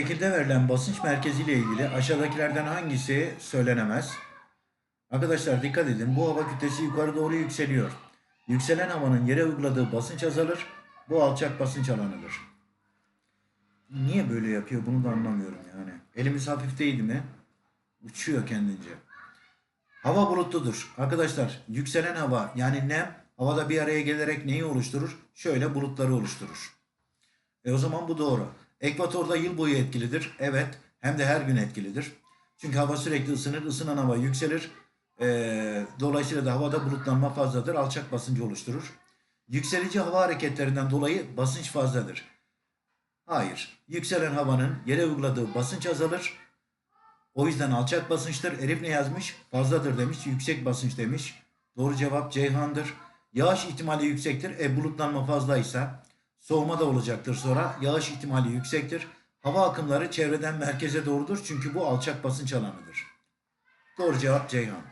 Şekilde verilen basınç merkezi ile ilgili aşağıdakilerden hangisi söylenemez? Arkadaşlar dikkat edin. Bu hava kütlesi yukarı doğru yükseliyor. Yükselen havanın yere uyguladığı basınç azalır. Bu alçak basınç alanıdır. Niye böyle yapıyor bunu da anlamıyorum yani. Elimiz hafif değil mi? Uçuyor kendince. Hava bulutludur. Arkadaşlar yükselen hava yani nem havada bir araya gelerek neyi oluşturur? Şöyle bulutları oluşturur. E o zaman bu doğru. Ekvatorda yıl boyu etkilidir. Evet. Hem de her gün etkilidir. Çünkü hava sürekli ısınır. Isınan hava yükselir. Ee, dolayısıyla da havada bulutlanma fazladır. Alçak basıncı oluşturur. Yükselici hava hareketlerinden dolayı basınç fazladır. Hayır. Yükselen havanın yere uyguladığı basınç azalır. O yüzden alçak basınçtır. Elif ne yazmış? Fazladır demiş. Yüksek basınç demiş. Doğru cevap Ceyhan'dır. Yağış ihtimali yüksektir. E bulutlanma fazlaysa soğuma da olacaktır sonra. Yağış ihtimali yüksektir. Hava akımları çevreden merkeze doğrudur. Çünkü bu alçak basınç alanıdır. Doğru cevap Ceyhan.